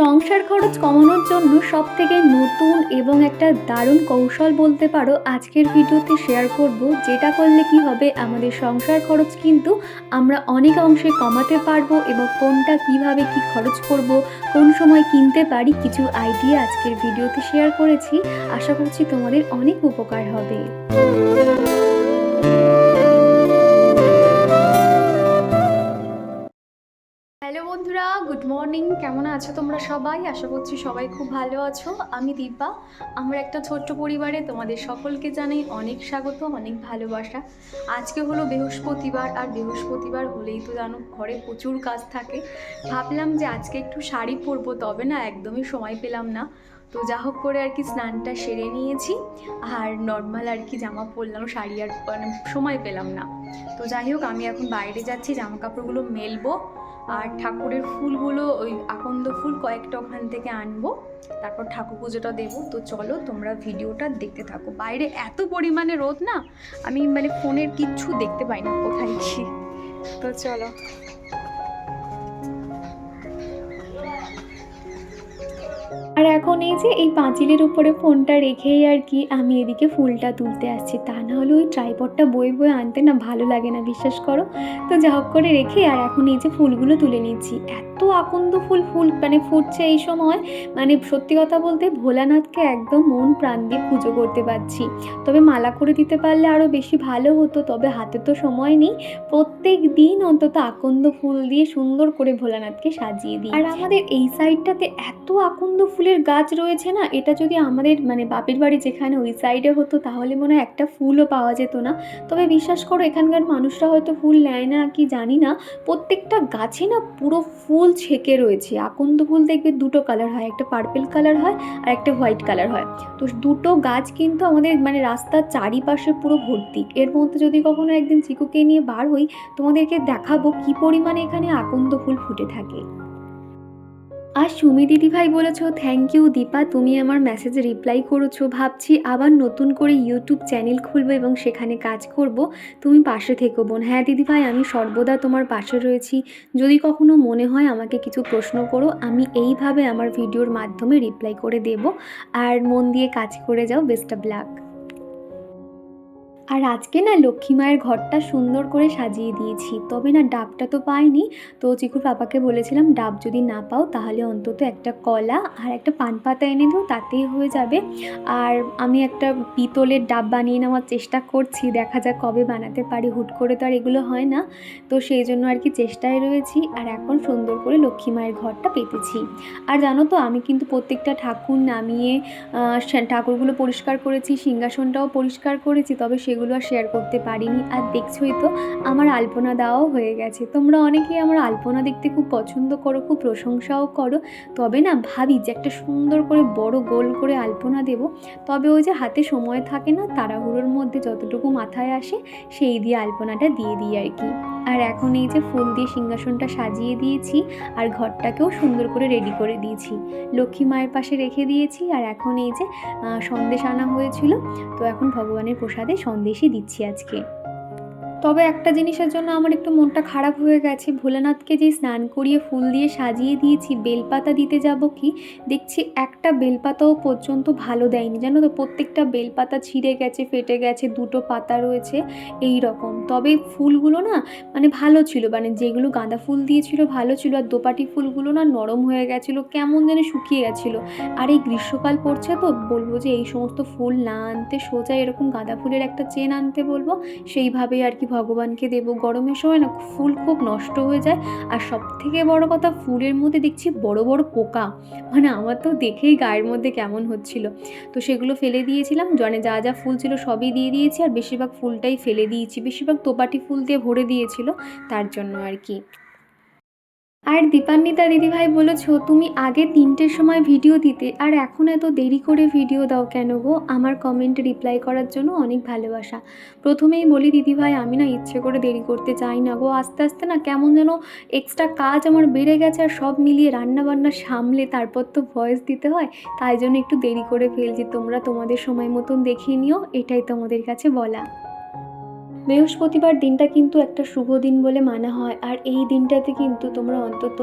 সংসার খরচ কমানোর জন্য সব থেকে নতুন এবং একটা দারুণ কৌশল বলতে পারো আজকের ভিডিওতে শেয়ার করব, যেটা করলে কি হবে, আমাদের সংসার খরচ কিন্তু আমরা অনেক অংশে কমাতে পারব এবং কোনটা কীভাবে কি খরচ করব, কোন সময় কিনতে পারি কিছু আইডিয়া আজকের ভিডিওতে শেয়ার করেছি। আশা করছি তোমাদের অনেক উপকার হবে। বন্ধুরা গুড মর্নিং কেমন আছো তোমরা সবাই? আশা করছি সবাই খুব ভালো আছো। আমি দীপা। আমার একটা ছোট্ট পরিবারে তোমাদের সকলকে জানাই অনেক স্বাগত, অনেক ভালোবাসা। আজকে হলো বৃহস্পতিবার, আর বৃহস্পতিবার হলেই তো জানো, ঘরে প্রচুর কাজ থাকে। ভাবলাম যে আজকে একটু শাড়ি পরবো, তবে না, একদমই সময় পেলাম না। তো যা হোক করে আর কি স্নানটা সেরে নিয়েছি। আর নর্মাল আর কি জামা পরলাম, শাড়ি আর মানে সময় পেলাম না। তো যাই হোক, আমি এখন বাইরে যাচ্ছি জামা কাপড়গুলো মেলবো। আর ঠাকুরের ফুলগুলো ওই আকন্দ ফুল কয়েকটা ওখান থেকে আনব। তারপর ঠাকুর পুজোটা দেবো। তো চলো তোমরা ভিডিওটা দেখতে থাকো। বাইরে এত পরিমাণে রোদ না, আমি মানে ফোনের কিচ্ছু দেখতে পাই না কোথায় তো চলো। আর এখন এই যে এই পাঁচিলের উপরে ফোনটা রেখেই আর কি আমি এদিকে ফুলটা তুলতে আসছি। তা না হলে ওই ট্রাইপডটা বয়ে বয়ে আনতে না ভালো লাগে না, বিশ্বাস করো। তো যা হোক করে রেখে আর এখন এই যে ফুলগুলো তুলে নিচ্ছি। এত আকন্দ ফুল ফুল মানে ফুটছে এই সময়। মানে সত্যি কথা বলতে ভোলানাথকে একদম মন প্রাণ দিয়ে পুজো করতে পারছি। তবে মালা করে দিতে পারলে আরও বেশি ভালো হতো, তবে হাতে তো সময় নেই। প্রত্যেক দিন অন্তত আকন্দ ফুল দিয়ে সুন্দর করে ভোলানাথকে সাজিয়ে দিই। আর আমাদের এই সাইডটাতে এত আকন্দ ফুলের গাছ রয়েছে না, এটা যদি আমাদের মানে বাপের বাড়ি যেখানে ওই সাইডে হতো, তাহলে মনে হয় একটা ফুলও পাওয়া যেত না। তবে বিশ্বাস করো, এখানকার মানুষরা হয়তো ফুল নেয় না কি জানি না, প্রত্যেকটা গাছে না পুরো ফুল ছেকে রয়েছে। আকন্দ ফুল দেখবে দুটো কালার হয়, একটা পার্পেল কালার হয় আর একটা হোয়াইট কালার হয়। তো দুটো গাছ কিন্তু আমাদের মানে রাস্তার চারিপাশে পুরো ভর্তি। এর মধ্যে যদি কখনো একদিন চিকুকে নিয়ে বার হই, তোমাদেরকে দেখাবো কি পরিমাণে এখানে আকন্দ ফুল ফুটে থাকে। আর সুমি দিদি ভাই বলেছ থ্যাংক ইউ দীপা, তুমি আমার মেসেজে রিপ্লাই করেছ। ভাবছি আবার নতুন করে ইউটিউব চ্যানেল খুলবো এবং সেখানে কাজ করব। তুমি পাশে থেকো, বোন। হ্যাঁ দিদি ভাই আমি সর্বদা তোমার পাশে রয়েছি। যদি কখনো মনে হয় আমাকে কিছু প্রশ্ন করো, আমি এইভাবে আমার ভিডিওর মাধ্যমে রিপ্লাই করে দেব। আর মন দিয়ে কাজ করে যাও বেস্ট অফ লাক আর আজকে না লক্ষ্মী মায়ের ঘরটা সুন্দর করে সাজিয়ে দিয়েছি। তবে না ডাবটা তো পাইনি। তো চিকুর পাপাকে বলেছিলাম, ডাব যদি না পাও তাহলে অন্তত একটা কলা আর একটা পান পাতা এনে দিও, তাতেই হয়ে যাবে। আর আমি একটা পিতলের ডাব বানিয়ে নেওয়ার চেষ্টা করছি, দেখা যাক কবে বানাতে পারি। হুট করে তো আর এগুলো হয় না। তো সেই জন্য আর কি চেষ্টায় রয়েছি আর এখন সুন্দর করে লক্ষ্মী মায়ের ঘরটা পেতেছি। আর জানো তো, আমি কিন্তু প্রত্যেকটা ঠাকুর নামিয়ে ঠাকুরগুলো পরিষ্কার করেছি, সিংহাসনটাও পরিষ্কার করেছি, তবে সেগুলো আর শেয়ার করতে পারিনি। আর দেখছোই তো, আমার আলপনা দেওয়াও হয়ে গেছে। তোমরা অনেকেই আমার আলপনা দেখতে খুব পছন্দ করো, খুব প্রশংসাও করো। তবে না, ভাবি যে একটা সুন্দর করে বড় গোল করে আলপনা দেব। তবে ওই যে হাতে সময় থাকে না, তাড়াহুড়োর মধ্যে যতটুকু মাথায় আসে, সেই দিয়ে আলপনাটা দিয়ে দিই আর কি। আর এখন এই যে ফুল দিয়ে সিংহাসনটা সাজিয়ে দিয়েছি, আর ঘরটাকেও সুন্দর করে রেডি করে দিয়েছি। লক্ষ্মী মায়ের পাশে রেখে দিয়েছি, আর এখন এই যে সন্দেশ আনা হয়েছিল, তো এখন ভগবানের প্রসাদে সন্দেশই দিচ্ছি আজকে। তবে একটা জিনিসের জন্য আমার একটু মনটা খারাপ হয়ে গেছে। ভোলানাথকে যে স্নান করিয়ে ফুল দিয়ে সাজিয়ে দিয়েছি, বেলপাতা দিতে যাব কি? দেখছি একটা বেলপাতাও পর্যন্ত ভালো দেয়নি। জানো তো, প্রত্যেকটা বেলপাতা ছিঁড়ে গেছে, ফেটে গেছে, দুটো পাতা রয়েছে, এই রকম। তবে ফুলগুলো না মানে ভালো ছিল মানে যেগুলো গাঁদা ফুল দিয়েছিল ভালো ছিল, আর দোপাটি ফুলগুলো না নরম হয়ে গেছিল, কেমন যেন শুকিয়ে গেছিল। আর এই গ্রীষ্মকাল পড়ছে তো, বলব যে এই সমস্ত ফুল না আনতে সোজা এরকম গাঁদা ফুলের একটা চেন আনতে বলব, সেইভাবেই আর কি ভগবানকে দেব, গরমের সময় না ফুল খুব নষ্ট হয়ে যায়। আর সব থেকে বড় কথা, ফুলের মধ্যে দেখছি বড় বড় পোকা। মানে আমার তো দেখেই গায়ের মধ্যে কেমন হচ্ছিল। তো সেগুলো ফেলে দিয়েছিলাম জনে যা যা ফুল ছিল সবই দিয়ে দিয়েছি। আর বেশিরভাগ ফুলটাই ফেলে দিয়েছি, বেশিরভাগ তোপাটি ফুল দিয়ে ভরে দিয়েছিল, তার জন্য আর কি। আর দীপান্বিতা দিদিভাই বলেছ, তুমি আগে তিনটের সময় ভিডিও দিতে, আর এখন এত দেরি করে ভিডিও দাও কেন গো? আমার কমেন্টে রিপ্লাই করার জন্য অনেক ভালোবাসা। প্রথমেই বলি দিদিভাই আমি না ইচ্ছে করে দেরি করতে চাই না গো। আস্তে আস্তে না কেমন যেন এক্সট্রা কাজ আমার বেড়ে গেছে, আর সব মিলিয়ে রান্না বান্না সামলে তারপর তো ভয়েস দিতে হয়, তাই জন্য একটু দেরি করে ফেলছি। তোমরা তোমাদের সময় মতন দেখিয়ে নিও, এটাই তোমাদের কাছে বলা। বৃহস্পতিবার দিনটা কিন্তু একটা শুভ দিন বলে মানা হয়। আর এই দিনটাতে কিন্তু তোমরা অন্তত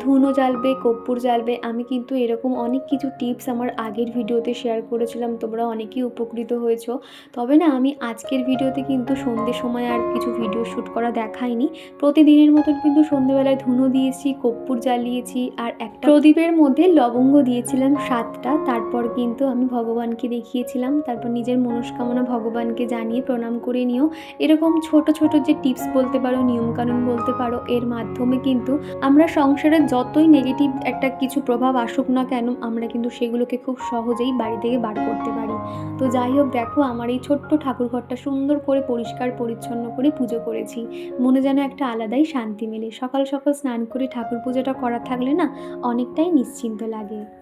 ধুনো জ্বালবে, কর্পূর জ্বালবে। আমি কিন্তু এরকম অনেক কিছু টিপস আমার আগের ভিডিওতে শেয়ার করেছিলাম। তোমরা অনেকেই উপকৃত হয়েছো। তবে না, আমি আজকের ভিডিওতে কিন্তু সন্ধ্যের সময় আর কিছু ভিডিও শ্যুট করা দেখাইনি। প্রতিদিনের মতন কিন্তু সন্ধ্যেবেলায় ধুনো দিয়েছি, কর্পূর জ্বালিয়েছি আর একটা প্রদীপের মধ্যে লবঙ্গ দিয়েছিলাম সাতটা। তারপর কিন্তু আমি ভগবানকে দেখিয়েছিলাম। তারপর নিজের মনস্কামনা ভগবানকে জানিয়ে প্রণাম করে নিও। এরকম ছোট ছোট যে টিপস বলতে পারো, নিয়মকানুন বলতে পারো, এর মাধ্যমে কিন্তু আমরা সংসারে যতই নেগেটিভ একটা কিছু প্রভাব আসুক না কেন, আমরা কিন্তু সেগুলোকে খুব সহজেই বাড়ি থেকে বার করতে পারি। তো যাই হোক, দেখো আমার এই ছোট্ট ঠাকুরঘরটা সুন্দর করে পরিষ্কার, পরিচ্ছন্ন করে পুজো করেছি। মনে যেন একটা আলাদাই শান্তি মেলে। সকাল সকাল স্নান করে ঠাকুর পুজোটা করা থাকলে না অনেকটাই নিশ্চিন্ত লাগে।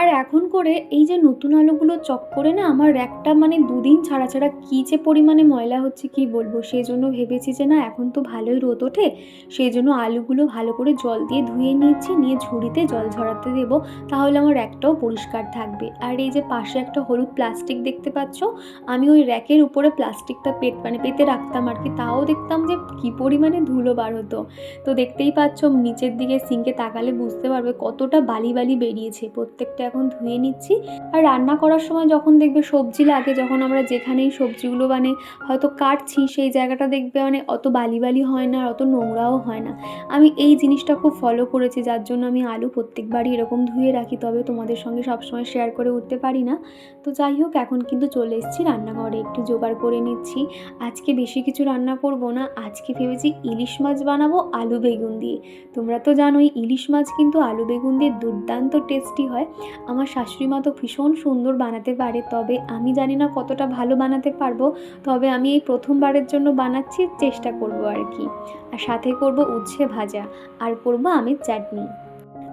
আর এখন করে এই যে নতুন আলুগুলো চক করে না, আমার একটা মানে দুদিন ছাড়া ছাড়া কী যে পরিমাণে ময়লা হচ্ছে কি বলব? সেই জন্য ভেবেছি যে না, এখন তো ভালোই রোদ ওঠে সেই জন্য আলুগুলো ভালো করে জল দিয়ে ধুয়ে নিচ্ছি, নিয়ে ঝুড়িতে জল ঝরাতে দেবো, তাহলে আমার র্যাকটাও পরিষ্কার থাকবে। আর এই যে পাশে একটা হলুদ প্লাস্টিক দেখতে পাচ্ছ, আমি ওই র্যাকের উপরে প্লাস্টিকটা পেট মানে পেতে রাখতাম আর কি, তাও দেখতাম যে কী পরিমাণে ধুলো বার হতো। তো দেখতেই পাচ্ছ, নিচের দিকে সিঙ্কে তাকালে বুঝতে পারবে কতটা বালি বালি বেরিয়েছে প্রত্যেকটা এখন ধুয়ে নিচ্ছি। আর রান্না করার সময় যখন দেখবে সবজি লাগে, যখন আমরা যেখানেই সবজিগুলো মানে হয়তো কাটছি, সেই জায়গাটা দেখবে মানে অত বালি বালি হয় না, আর অত নোংরাও হয় না। আমি এই জিনিসটা খুব ফলো করেছি, যার জন্য আমি আলু প্রত্যেকবারই এরকম ধুয়ে রাখি, তবে তোমাদের সঙ্গে সবসময় শেয়ার করে উঠতে পারি না। তো যাই হোক, এখন কিন্তু চলে এসেছি রান্নাঘরে, একটু জোগাড় করে নিচ্ছি। আজকে বেশি কিছু রান্না করব না, আজকে ভেবেছি ইলিশ মাছ বানাবো আলু বেগুন দিয়ে। তোমরা তো জানোই, ইলিশ মাছ কিন্তু আলু বেগুন দিয়ে দুর্দান্ত টেস্টি হয়। আমার শাশুড়ি মা তো ভীষণ সুন্দর বানাতে পারে, তবে আমি জানি না কতটা ভালো বানাতে পারব। তবে আমি এই প্রথমবারের জন্য বানাচ্ছি, চেষ্টা করব আর কি। আর সাথে করব উচ্ছে ভাজা। আর করব আমের চাটনি।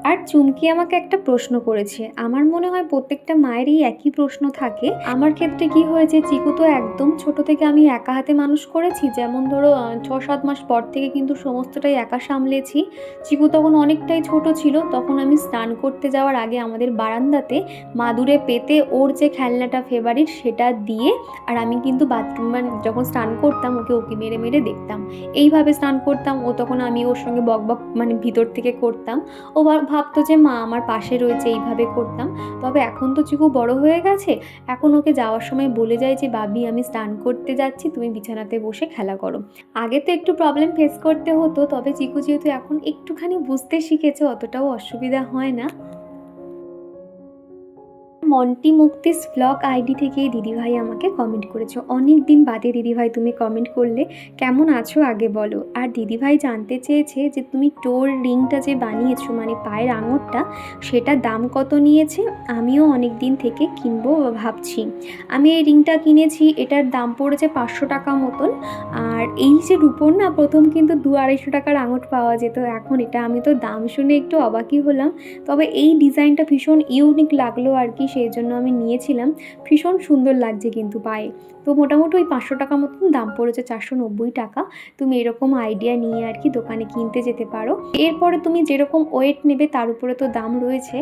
আর চুমকি আমাকে একটা প্রশ্ন করেছে। আমার মনে হয় প্রত্যেকটা মায়েরই একই প্রশ্ন থাকে। আমার ক্ষেত্রে কি হয়েছে চিকু তো একদম ছোট থেকে আমি একা হাতে মানুষ করেছি। যেমন ধরো ছ সাত মাস পর থেকে কিন্তু সমস্তটাই একা সামলেছি। চিকু তখন অনেকটাই ছোট ছিল। তখন আমি স্নান করতে যাওয়ার আগে আমাদের বারান্দাতে মাদুরে পেতে ওর যে খেলনাটা ফেভারিট সেটা দিয়ে আর আমি কিন্তু বাথরুম যখন স্নান করতাম, ওকে ওকে মেরে মেরে দেখতাম। এইভাবে স্নান করতাম। ও তখন আমি ওর সঙ্গে বক বক মানে ভিতর থেকে করতাম। ও ভাবতো যে, মা, আমার পাশে রয়েছে, এইভাবে করতাম। তবে এখন তো চিকু বড় হয়ে গেছে। এখন ওকে যাওয়ার সময় বলে যায় যে বাবি আমি স্নান করতে যাচ্ছি, তুমি বিছানাতে বসে খেলা করো। আগে তো একটু প্রবলেম ফেস করতে হতো, তবে চিকু যেহেতু এখন একটুখানি বুঝতে শিখেছে, অতটাও অসুবিধা হয় না। মন্টি মুক্তিস ব্লগ আইডি থেকে দিদিভাই আমাকে কমেন্ট করেছ। অনেক দিন বাদে দিদিভাই তুমি কমেন্ট করলে, কেমন আছো আগে বলো? আর দিদিভাই জানতে চেয়েছে যে তুমি টোর রিংটা যে বানিয়েছো মানে পায়ের আঙুরটা সেটার দাম কত নিয়েছে? আমিও অনেক দিন থেকে কিনবো ভাবছি। আমি এই রিংটা কিনেছি, এটার দাম পড়েছে পাঁচশো টাকা মতন। আর এই যে রূপোর না, প্রথম কিন্তু দু আড়াইশো টাকার আঙুর পাওয়া যেত, এখন এটা আমি তো দাম শুনে একটু অবাকই হলাম। তবে এই ডিজাইনটা ভীষণ ইউনিক লাগল আর কি সেই জন্য আমি নিয়েছিলাম। ভীষণ সুন্দর লাগছে কিন্তু পায়ে। তো মোটামুটি ওই পাঁচশো টাকা মতন দাম পড়েছে, চারশো নব্বই টাকা। তুমি এরকম আইডিয়া নিয়ে আর কি দোকানে কিনতে যেতে পারো। এরপরে তুমি যেরকম ওয়েট নেবে তার উপরে তো দাম রয়েছে।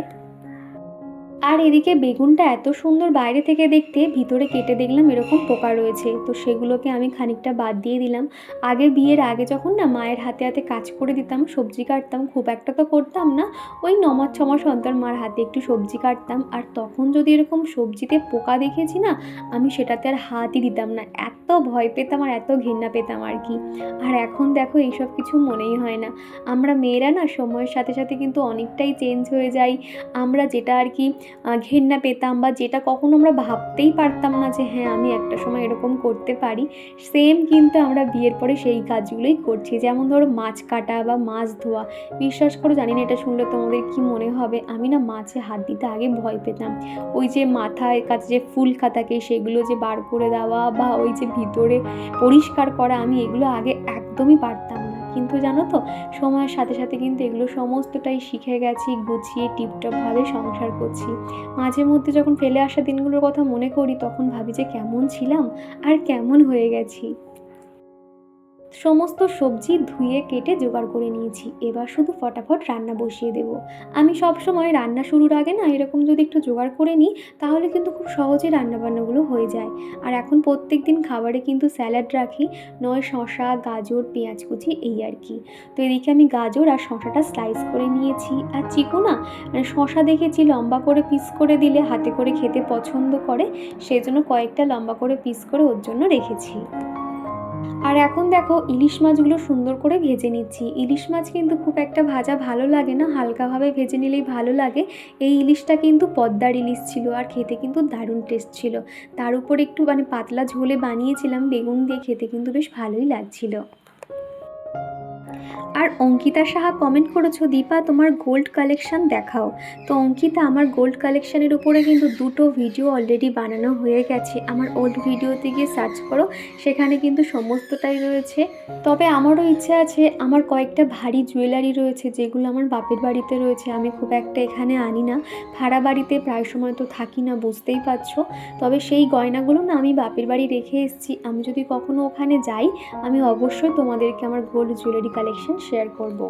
আর এদিকে বেগুনটা এত সুন্দর বাইরে থেকে দেখতে, ভিতরে কেটে দেখলাম এরকম পোকা রয়েছে। তো সেগুলোকে আমি খানিকটা বাদ দিয়ে দিলাম। আগে বিয়ের আগে যখন না মায়ের হাতে হাতে কাজ করে দিতাম, সবজি কাটতাম, খুব একটা তো করতাম না, ওই নমাস ছমাস অন্তর মার হাতে একটু সবজি কাটতাম। আর তখন যদি এরকম সবজিতে পোকা দেখেছি না, আমি সেটাতে আর হাতই দিতাম না। এত ভয় পেতাম আর এত ঘৃণা পেতাম আর কি। আর এখন দেখো এইসব কিছু মনেই হয় না। আমরা মেয়েরা না সময়ের সাথে সাথে কিন্তু অনেকটাই চেঞ্জ হয়ে যাই। আমরা যেটা আর কি ঘেন্না পেতাম বা যেটা কখনো আমরা ভাবতেই পারতাম না যে হ্যাঁ আমি একটা সময় এরকম করতে পারি। সেম কিন্তু আমরা বিয়ের পরে সেই কাজগুলোই করছি। যেমন ধরো মাছ কাটা বা মাছ ধোয়া। বিশ্বাস করো, জানি না এটা শুনলে তোমাদের কি মনে হবে। আমি না মাছে হাত দিতে আগে ভয় পেতাম। ওই যে মাথায় কাছে যে ফুলকা থাকে সেগুলো যে বার করে দেওয়া বা ওই যে ভিতরে পরিষ্কার করা, আমি এগুলো আগে একদমই পারতাম কিন্তু জানো তো, সময়ের সাথে সাথে কিন্তু এগুলো সমস্তটাই শিখে গেছি, গুছিয়ে, টিপটপভাবে সংসার করছি। মাঝে মধ্যে যখন ফেলে আসা দিনগুলোর কথা মনে করি, তখন ভাবি যে কেমন ছিলাম আর কেমন হয়ে গেছি। সমস্ত সবজি ধুয়ে কেটে জোগাড় করে নিয়েছি। এবার শুধু ফটাফট রান্না বসিয়ে দেব। আমি সব সময় রান্না শুরুর আগে না এরকম যদি একটু জোগাড় করে নিই, তাহলে কিন্তু খুব সহজেই রান্নাবান্নাগুলো হয়ে যায়। আর এখন প্রত্যেক দিন খাবারে কিন্তু স্যালাড রাখি, নয় শশা গাজর, পেঁয়াজ কুচি এই আর কি। তো এদিকে আমি গাজর আর শশাটা স্লাইস করে নিয়েছি। আর চিকু না মানে শশা দেখেছি লম্বা করে পিস করে দিলে হাতে করে খেতে পছন্দ করে, সেজন্য কয়েকটা লম্বা করে পিস করে ওর জন্য রেখেছি। আর এখন দেখো, ইলিশ মাছগুলো সুন্দর করে ভেজে নিচ্ছি। ইলিশ মাছ কিন্তু খুব একটা ভাজা ভালো লাগে না, হালকাভাবে ভেজে নিলেই ভালো লাগে। এই ইলিশটা কিন্তু পদ্মার ইলিশ ছিল আর খেতে কিন্তু দারুণ টেস্ট ছিল। তার উপর একটু মানে পাতলা ঝোলে বানিয়েছিলাম, বেগুন দিয়ে খেতে কিন্তু বেশ ভালোই লাগছিল। আর অঙ্কিতা সাহা কমেন্ট করেছ, দীপা, তোমার গোল্ড কালেকশন দেখাও। তো অঙ্কিতা, আমার গোল্ড কালেকশানের উপরে কিন্তু দুটো ভিডিও অলরেডি বানানো হয়ে গেছে। আমার ওল্ড ভিডিওতে গিয়ে সার্চ করো, সেখানে কিন্তু সমস্তটাই রয়েছে। তবে আমারও ইচ্ছে আছে, আমার কয়েকটা ভারী জুয়েলারি রয়েছে, যেগুলো আমার বাপের বাড়িতে রয়েছে, আমি খুব একটা এখানে আনি না। ভাড়া বাড়িতে প্রায় সময় তো থাকি না, বুঝতেই পারছ। তবে সেই গয়নাগুলো না আমি বাপের বাড়ি রেখে এসেছি। আমি যদি কখনো ওখানে যাই, আমি অবশ্যই তোমাদেরকে আমার গোল্ড জুয়েলারি কালেকশন শেয়ার করব।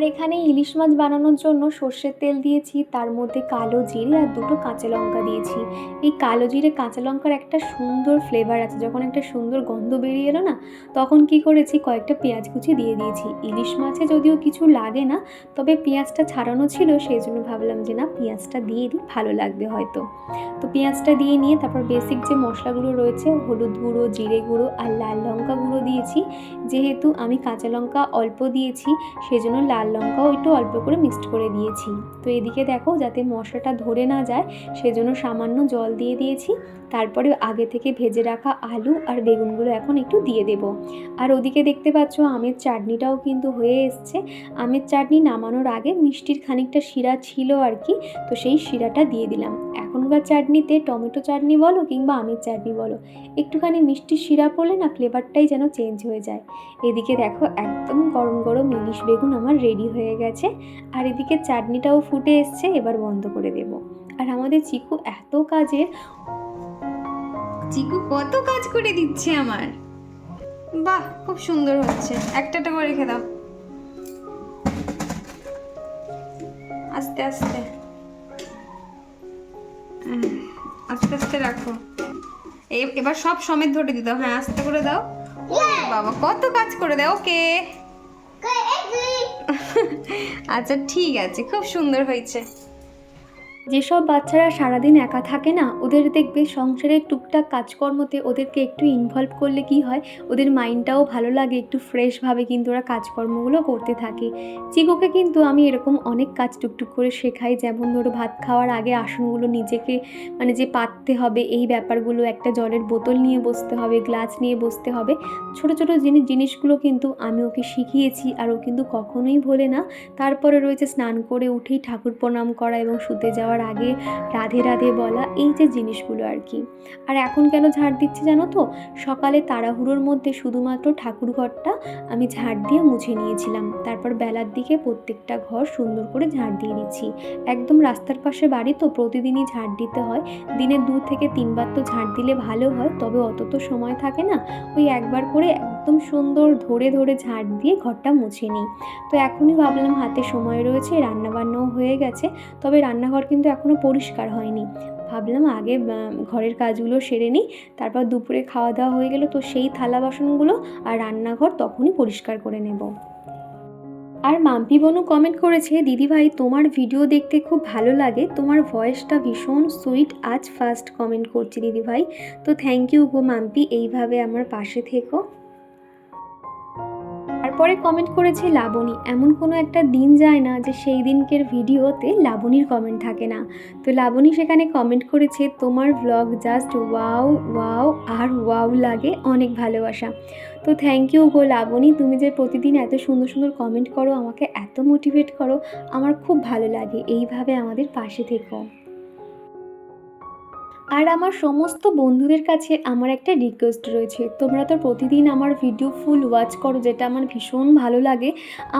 আর এখানে ইলিশ মাছ বানানোর জন্য সর্ষের তেল দিয়েছি, তার মধ্যে কালো জিরে আর দুটো কাঁচা লঙ্কা দিয়েছি। এই কালো জিরে, কাঁচা লঙ্কার একটা সুন্দর ফ্লেভার আছে। যখন একটা সুন্দর গন্ধ বেরিয়ে এলো না, তখন কি করেছি, কয়েকটা পেঁয়াজ কুচি দিয়ে দিয়েছি। ইলিশ মাছে যদিও কিছু লাগে না, তবে পেঁয়াজটা ছাড়ানো ছিল সেই জন্য ভাবলাম যে না, পেঁয়াজটা দিয়ে দিই, ভালো লাগবে হয়তো। তো পেঁয়াজটা দিয়ে নিয়ে তারপর বেসিক যে মশলাগুলো রয়েছে, হলুদ গুঁড়ো, জিরে গুঁড়ো আর লাল লঙ্কা গুঁড়ো দিয়েছি। যেহেতু আমি কাঁচা লঙ্কা অল্প দিয়েছি, সেজন্য লাল লঙ্কাও একটু অল্প করে মিক্সড করে দিয়েছি। তো এদিকে দেখো যাতে মশলাটা ধরে না যায়, সেজন্য সামান্য জল দিয়ে দিয়েছি। তারপরে আগে থেকে ভেজে রাখা আলু আর বেগুনগুলো এখন একটু দিয়ে দেব। আর ওদিকে দেখতে পাচ্ছ আমের চাটনিটাও কিন্তু হয়ে এসছে। আমের চাটনি নামানোর আগে মিষ্টির খানিকটা শিরা ছিল আর কি, তো সেই শিরাটা দিয়ে দিলাম। এখনকার চাটনিতে টমেটো চাটনি বলো কিংবা আমের চাটনি বলো। একটুখানি মিষ্টি শিরা পড়লে না ফ্লেভারটাই যেন চেঞ্জ হয়ে যায়। এদিকে দেখো একদম গরম গরম ইলিশ বেগুন আমার রেডি হয়ে গেছে। আর এদিকে চাটনিটাও ফুটে এসছে, এবার বন্ধ করে দেব। আর আমাদের চিকু এত কাজের। চিকু কত কাজ করে দিচ্ছে আমার। বাহ, খুব সুন্দর হচ্ছে। একটা একটা করে রেখে দাও। আস্তে আস্তে। আস্তে আস্তে রাখো। এবার সব সমেত ধরে দিতে হ্যাঁ আস্তে করে দাও। বাবা কত কাজ করে দাও ওকে? আচ্ছা ঠিক আছে খুব সুন্দর হয়েছে। যেসব বাচ্চারা সারাদিন একা থাকে না, ওদের দেখবে সংসারের টুকটাক কাজকর্মতে ওদেরকে একটু ইনভলভ করলে কি হয়, ওদের মাইন্ডটাও ভালো লাগে, একটু ফ্রেশভাবে কিন্তু ওরা কাজকর্মগুলো করতে থাকে। চিকুকে কিন্তু আমি এরকম অনেক কাজ টুকটুক করে শেখাই, যেমন ধরো ভাত খাওয়ার আগে আসনগুলো নিজেকে মানে যে পাততে হবে, এই ব্যাপারগুলো একটা জলের বোতল নিয়ে বসতে হবে, গ্লাস নিয়ে বসতে হবে। ছোট ছোট জিনিস জিনিসগুলো কিন্তু আমি ওকে শিখিয়েছি আর ও কিন্তু কখনোই ভোলে না। তারপরে রয়েছে স্নান করে উঠেই ঠাকুর প্রণাম করা এবং শুতে যাওয়ার আগে রাধে রাধে বলা এই যে জিনিসগুলো আর কি। আর এখন কেন ঝাড় দিচ্ছি জানো তো? সকালে তাড়াহুড়োর মধ্যে শুধুমাত্র ঠাকুর ঘরটা আমি ঝাড় দিয়ে মুছে নিয়েছিলাম। তারপর বেলার দিকে প্রত্যেকটা ঘর সুন্দর করে ঝাড় দিয়ে দিচ্ছি একদম রাস্তার পাশে বাড়ি তো প্রতিদিনই ঝাড় দিতে হয়। দিনে দু থেকে তিনবার তো ঝাড় দিলে ভালো হয়, তবে অত তো সময় থাকে না। ওই একবার করে একদম সুন্দর ধরে ধরে ঝাড় দিয়ে ঘরটা মুছে নিই। তো এখনই ভাবলাম হাতে সময় রয়েছে, রান্নাবান্নাও হয়ে গেছে, তবে রান্নাঘর কিন্তু এখনও পরিষ্কার হয়নি। ভাবলাম আগে ঘরের কাজগুলো সেরে নিই, তারপর দুপুরে খাওয়া দাওয়া হয়ে গেল, তো সেই থালা বাসনগুলো আর রান্নাঘর তখনই পরিষ্কার করে নেব। আর মাম্পি বনু কমেন্ট করেছে দিদিভাই তোমার ভিডিও দেখতে খুব ভালো লাগে, তোমার ভয়েসটা ভীষণ সুইট আজ ফার্স্ট কমেন্ট করছি দিদিভাই তো থ্যাংক ইউ গো মাম্পি, এইভাবে আমার পাশে থেকো। তারপরে কমেন্ট করেছে, লাবণী, এমন কোনো একটা দিন যায় না যে সেই দিনকের ভিডিওতে লাবণীর কমেন্ট থাকে না। তো লাবণী সেখানে কমেন্ট করেছে, তোমার ভ্লগ জাস্ট ওয়াও ওয়াও আর ওয়াও লাগে অনেক ভালোবাসা। তো থ্যাংক ইউ গো লাবণী, তুমি যে প্রতিদিন এত সুন্দর সুন্দর কমেন্ট করো, আমাকে এত মোটিভেট করো, আমার খুব ভালো লাগে। এইভাবে আমাদের পাশে থেকো। আর আমার সমস্ত বন্ধুদের কাছে আমার একটা রিকোয়েস্ট রয়েছে। তোমরা তো প্রতিদিন আমার ভিডিও ফুল ওয়াচ করো, যেটা আমার ভীষণ ভালো লাগে।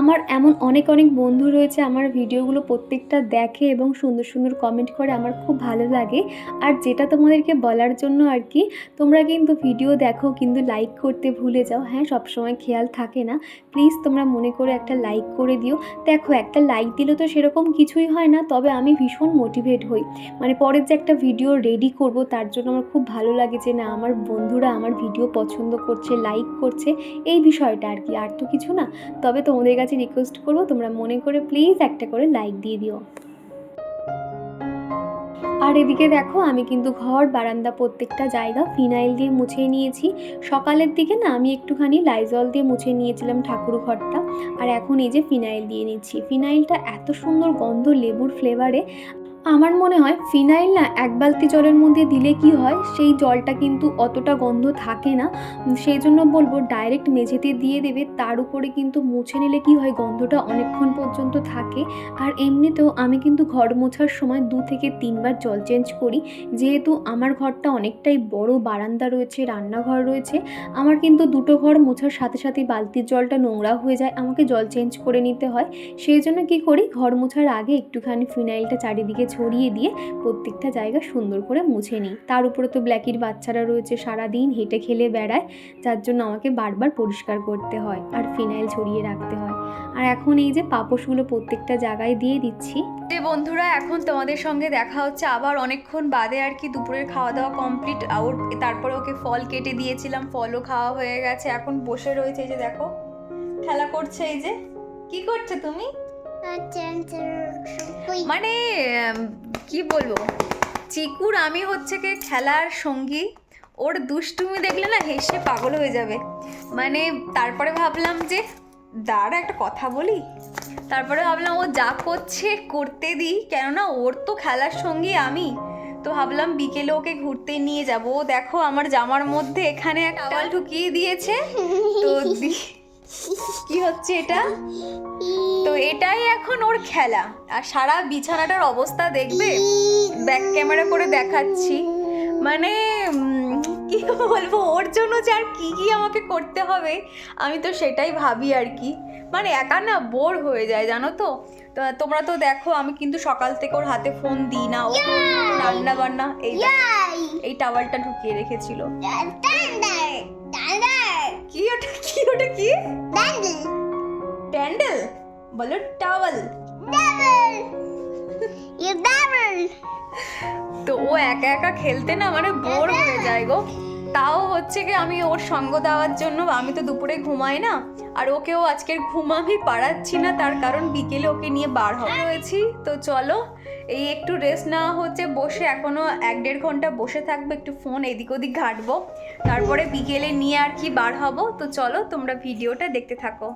আমার এমন অনেক অনেক বন্ধু রয়েছে, আমার ভিডিওগুলো প্রত্যেকটা দেখে এবং সুন্দর সুন্দর কমেন্ট করে আমার খুব ভালো লাগে। আর যেটা তোমাদেরকে বলার জন্য আর কি, তোমরা কিন্তু ভিডিও দেখো, কিন্তু লাইক করতে ভুলে যাও। হ্যাঁ সবসময় খেয়াল থাকে না। প্লিজ তোমরা মনে করে একটা লাইক করে দিও। দেখো, একটা লাইক দিলে তো সেরকম কিছুই হয় না, তবে আমি ভীষণ মোটিভেট হই। মানে পরের যে একটা ভিডিও রেডি করব, তার জন্য আমার খুব ভালো লাগে যে না, আমার বন্ধুরা আমার ভিডিও পছন্দ করছে লাইক করছে, এই বিষয়টা আর কি, আর তো কিছু না। তবে তোমাদের কাছে রিকোয়েস্ট করব, তোমরা মনে করে প্লিজ একটা করে লাইক দিয়ে দিও। আর এদিকে দেখো, আমি কিন্তু ঘর, বারান্দা প্রত্যেকটা জায়গা ফিনাইল দিয়ে মুছে নিয়েছি। সকালের দিকে না, আমি একটুখানি লাইজল দিয়ে মুছে নিয়েছিলাম ঠাকুর ঘরটা। আর এখন এই যে ফিনাইল দিয়ে নিচ্ছি। ফিনাইলটা এত সুন্দর গন্ধ, লেবুর ফ্লেভারে আমার মনে হয় ফিনাইল না এক বালতি জলের মধ্যে দিলে কি হয়? সেই জলটা কিন্তু অতটা গন্ধ থাকে না। সেই জন্য বলব ডাইরেক্ট মেঝেতে দিয়ে দেবে। তার উপরে কিন্তু মুছে নিলে কি হয়? গন্ধটা অনেকক্ষণ পর্যন্ত থাকে। আর এমনিতেও আমি কিন্তু ঘর মোছার সময় দু থেকে তিনবার জল চেঞ্জ করি। যেহেতু আমার ঘরটা অনেকটাই বড়, বারান্দা রয়েছে, রান্নাঘর রয়েছে, আমার কিন্তু দুটো ঘর মোছার সাথে সাথে বালতির জলটা নোংরা হয়ে যায়। আমাকে জল চেঞ্জ করে নিতে হয়। সেই জন্য কী করি? ঘর মোছার আগে একটুখানি ফিনাইলটা চারিদিকে ছড়িয়ে দিয়ে প্রত্যেকটা জায়গা সুন্দর করে মুছে নিই। তার উপরে তো ব্ল্যাকির বাচ্চারা রয়েছে সারাদিন হেঁটে খেলে বেড়ায়, যার জন্য আমাকে বারবার পরিষ্কার করতে হয় আর ফিনাইল ছড়িয়ে রাখতে হয়। আর এখন এই যে পাপোশগুলো প্রত্যেকটা জায়গায় দিয়ে দিচ্ছি। যে বন্ধুরা, এখন তোমাদের সঙ্গে দেখা হচ্ছে আবার অনেকক্ষণ বাদে আর কি দুপুরের খাওয়া দাওয়া কমপ্লিট আউট তারপরে ওকে ফল কেটে দিয়েছিলাম, ফলও খাওয়া হয়ে গেছে। এখন বসে রয়েছে এই যে দেখো, খেলা করছে এই যে। কি করছে তুমি? মানে কি বলব? চিকুর আমি হচ্ছে কি খেলার সঙ্গী। ওর দুষ্টুমি দেখলে না হেসে পাগল হয়ে যাবে। মানে তারপরে ভাবলাম যে দাঁড়া একটা কথা বলি। তারপরে ভাবলাম ও যা করছে করতে দিই কেননা ওর তো খেলার সঙ্গী আমি। তো ভাবলাম বিকেলে ওকে ঘুরতে নিয়ে যাব। ও দেখো আমার জামার মধ্যে এখানে একটা ঢুকিয়ে দিয়েছে। তো কি হচ্ছে এটা? তো এটাই এখন ওর খেলা। আর সারা বিছানাটার অবস্থা দেখবে? ব্যাক ক্যামেরা করে দেখাচ্ছি। মানে কি বলব? ওর জন্য যে আর কি কি আমাকে করতে হবে আমি তো সেটাই ভাবি আর কি। মানে একা না বোর হয়ে যায় জানো তো? তোমরা তো দেখো আমি কিন্তু সকাল থেকে ওর হাতে ফোন দিই না। ও রান্না বান্না এই এই টাওয়ালটা ঢুকিয়ে রেখেছিল। কি ট্যান্ডেল বলো টাওয়াল তো ও একা একা খেলতে না মানে বোর হয়ে যায় গো। তাও হচ্ছে কি আমি ওর সঙ্গ দেওয়ার জন্য আমি তো দুপুরে ঘুমাই না আর ওকেও আজকের ঘুম আমি পাড়াচ্ছি না তার কারণ বিকেলে ওকে নিয়ে বার হওয়া রয়েছি তো চলো এই একটু রেস্ট নেওয়া হচ্ছে বসে এখনও এক দেড় ঘণ্টা বসে থাকব একটু ফোন এদিক ওদিক ঘাঁটবো। তারপরে বিকেলে নিয়ে আর কি বার হব। তো চলো তোমরা ভিডিওটা দেখতে থাকো।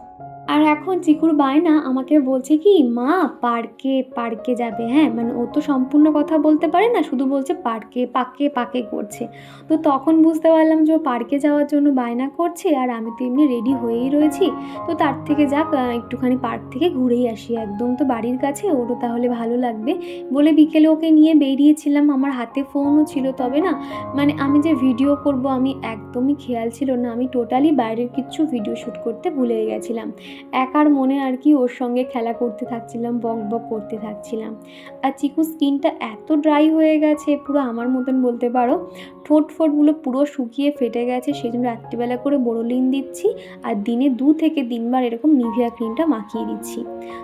আর এখন চিকুর বায়না আমাকে বলছে কি, মা, পার্কে পার্কে যাবে। হ্যাঁ মানে ও তো সম্পূর্ণ কথা বলতে পারে না, শুধু বলছে পার্কে, পাকে পাকে করছে। তো তখন বুঝতে পারলাম যে ও পার্কে যাওয়ার জন্য বায়না করছে আর আমি তো এমনি রেডি হয়েই রয়েছি। তো তার থেকে যাক একটুখানি পার্ক থেকে ঘুরেই আসি। একদম তো বাড়ির কাছে, ওরও তাহলে ভালো লাগবে বলে বিকেলে ওকে নিয়ে বেরিয়েছিলাম। আমার হাতে ফোনও ছিল তবে না মানে আমি যে ভিডিও করব আমি একদমই খেয়াল ছিল না। আমি টোটালি বাইরের কিচ্ছু ভিডিও শ্যুট করতে ভুলে গেছিলাম। একার মনে আর কি ওর সঙ্গে খেলা করতে থাকছিলাম, বক বক করতে থাকছিলাম। আর চিকু স্কিনটা এত ড্রাই হয়ে গেছে, পুরো আমার মতন বলতে পারো। ঠোঁট ফোঁটগুলো পুরো শুকিয়ে ফেটে গেছে সেই জন্য রাত্রিবেলা করে বোরোলিন দিচ্ছি আর দিনে দু থেকে তিনবার এরকম নিভিয়া ক্রিমটা মাখিয়ে দিচ্ছি।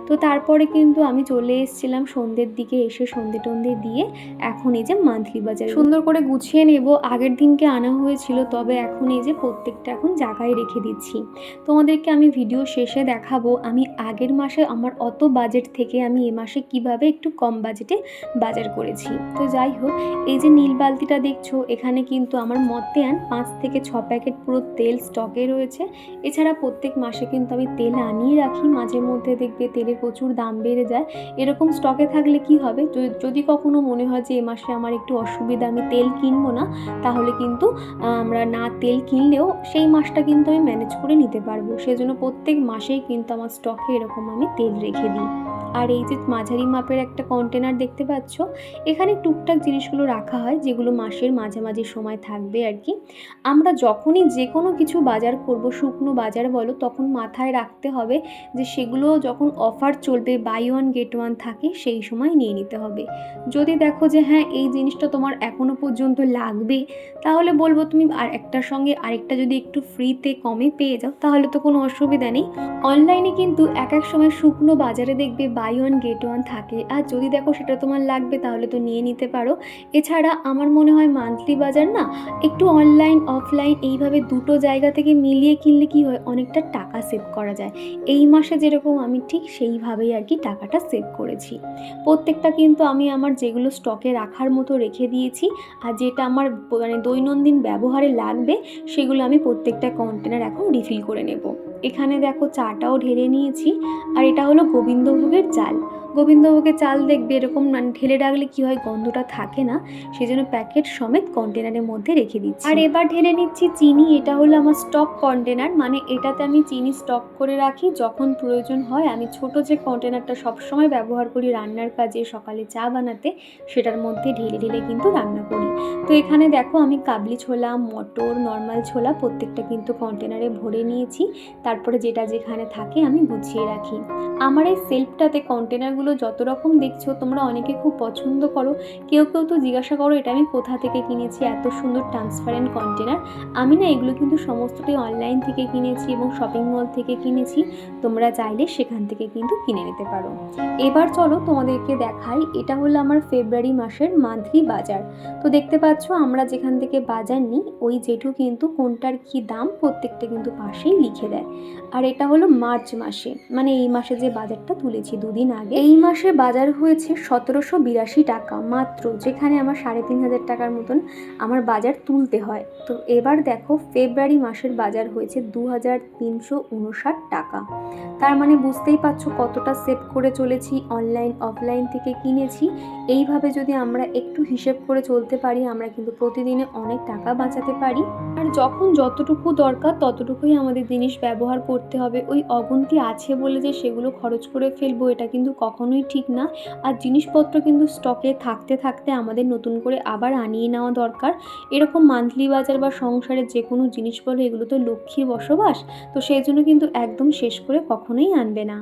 তো তারপরে কিন্তু আমি চলে এসেছিলাম সন্ধ্যের দিকে এসে সন্ধে টন্ধে দিয়ে এখন এই যে মান্থলি বাজার সুন্দর করে গুছিয়ে নেব, আগের দিনকে আনা হয়েছিল, তবে এখন এই যে প্রত্যেকটা এখন জায়গায় রেখে দিচ্ছি। তোমাদেরকে আমি ভিডিও শেষে দেখাবো। আমি আগের মাসে আমার অত বাজেট থেকে আমি এ মাসে কীভাবে একটু কম বাজেটে বাজার করেছি। তো যাই হোক, এই যে নীল বালতিটা দেখছ, এখানে কিন্তু আমার মতে আন পাঁচ থেকে ছ প্যাকেট পুরো তেল স্টকে রয়েছে। এছাড়া প্রত্যেক মাসে কিন্তু আমি তেল আনিয়ে রাখি, মাঝে মধ্যে দেখবে তেলের প্রচুর দাম বেড়ে যায়। এরকম স্টকে থাকলে কি হবে? যদি কখনো মনে হয় যে এ মাসে আমার একটু অসুবিধা, আমি তেল কিনবো না, তাহলে কিন্তু আমরা না তেল কিনলেও সেই মাসটা কিন্তু আমি ম্যানেজ করে নিতে পারব। সেজন্য প্রত্যেক মাসে মাসেই কিন্তু আমার স্টকে এরকম আমি তেল রেখে দিই। আর এই যে মাঝারি মাপের একটা কন্টেনার দেখতে পাচ্ছ, এখানে টুকটাক জিনিসগুলো রাখা হয় যেগুলো মাসের মাঝামাঝি সময় থাকবে আর কি। আমরা যখনই যে কোনো কিছু বাজার করব, শুকনো বাজার বলো, তখন মাথায় রাখতে হবে যে সেগুলো যখন অফার চলবে বাই ওয়ান গেট ওয়ান থাকে, সেই সময় নিয়ে নিতে হবে। যদি দেখো যে হ্যাঁ এই জিনিসটা তোমার এখনও পর্যন্ত লাগবে, তাহলে বলব তুমি আর একটার সঙ্গে আরেকটা যদি একটু ফ্রিতে কমে পেয়ে যাও, তাহলে তো কোনো অসুবিধা নেই। অনলাইনে কিন্তু এক এক সময় শুকনো বাজারে দেখবে বাই ওয়ান গেট ওয়ান থাকে। আর যদি দেখো সেটা তোমার লাগবে, তাহলে তো নিয়ে নিতে পারো। এছাড়া আমার মনে হয় মান্থলি বাজার না, একটু অনলাইন অফলাইন এইভাবে দুটো জায়গা থেকে মিলিয়ে কিনলে কি হয়, অনেকটা টাকা সেভ করা যায়। এই মাসে যেরকম আমি ঠিক সেইভাবেই আর কি টাকাটা সেভ করেছি। প্রত্যেকটা কিন্তু আমি আমার যেগুলো স্টকে রাখার মতো রেখে দিয়েছি, আর যেটা আমার মানে দৈনন্দিন ব্যবহারে লাগবে, সেগুলো আমি প্রত্যেকটা কন্টেনার এখন রিফিল করে নেব। এখানে দেখো চাটাও ঢেলে নিয়েছি আর এটা হলো গোবিন্দভোগের চাল। গোবিন্দভোগের চাল দেখবে, এরকম মানে ঢেলে রাখলে কি হয়, গন্ধটা থাকে না সেই জন্য প্যাকেট সমেত কন্টেনারের মধ্যে রেখে দিচ্ছি। আর এবার ঢেলে নিচ্ছি চিনি, এটা হলো আমার স্টক কন্টেনার মানে এটাতে আমি চিনি স্টক করে রাখি, যখন প্রয়োজন হয় আমি ছোট যে কন্টেনারটা সবসময় ব্যবহার করি রান্নার কাজে, সকালে চা বানাতে, সেটার মধ্যে ঢেলে ঢেলে কিন্তু রান্না করি। তো এখানে দেখো আমি কাবলি ছোলা, মটর, নর্মাল ছোলা, প্রত্যেকটা কিন্তু কন্টেনারে ভরে নিয়েছি, তারপরে যেটা যেখানে থাকে আমি গুছিয়ে রাখি। আমার এই সেলফটাতে কন্টেনারগুলো যত রকম দেখছ, তোমরা অনেকে খুব পছন্দ করো। কেউ কেউ তো জিজ্ঞাসা করো, এটা আমি কোথা থেকে কিনেছি? এত সুন্দর ট্রান্সপারেন্ট কন্টেনার আমি না এগুলো কিন্তু সমস্তটাই অনলাইন থেকে কিনেছি এবং শপিং মল থেকে কিনেছি। তোমরা চাইলে সেখান থেকে কিন্তু কিনে নিতে পারো। এবার চলো তোমাদেরকে দেখাই, এটা হলো আমার ফেব্রুয়ারি মাসের মান্থলি বাজার। তো দেখতে পাচ্ছ, আমরা যেখান থেকে বাজার নিই, ওই জেঠু কিন্তু কোনটার কি দাম প্রত্যেকটা কিন্তু পাশেই লিখে দেয়। আর এটা হলো মার্চ মাসে মানে এই মাসে যে বাজারটা তুলেছি দুদিন আগে। এই মাসে বাজার হয়েছে সতেরোশো বিরাশি টাকা মাত্র, যেখানে আমার সাড়ে তিন হাজার টাকার মতন আমার বাজার তুলতে হয়। তো এবার দেখো, ফেব্রুয়ারি মাসের বাজার হয়েছে দু হাজার তিনশো উনষাট টাকা। তার মানে বুঝতেই পারছ কতটা সেভ করে চলেছি, অনলাইন, অফলাইন থেকে কিনেছি। এইভাবে যদি আমরা একটু হিসেব করে চলতে পারি, আমরা কিন্তু প্রতিদিনে অনেক টাকা বাঁচাতে পারি। আর যখন যতটুকু দরকার, ততটুকুই আমাদের জিনিস ব্যবহার করতে হবে। ওই অগুন্তি আছে বলে যে সেগুলো খরচ করে ফেলব, এটা কিন্তু কখনোই ঠিক না। আর জিনিসপত্র কিন্তু স্টকে থাকতে থাকতে আমাদের নতুন করে আবার আনিয়ে নেওয়া দরকার। এরকম মান্থলি বাজার বা সংসারের যে কোনো জিনিস বলে এগুলো তো লক্ষ্মীর বসবাস, তো সেই জন্য কিন্তু একদম শেষ করে কখনোই আনবে না।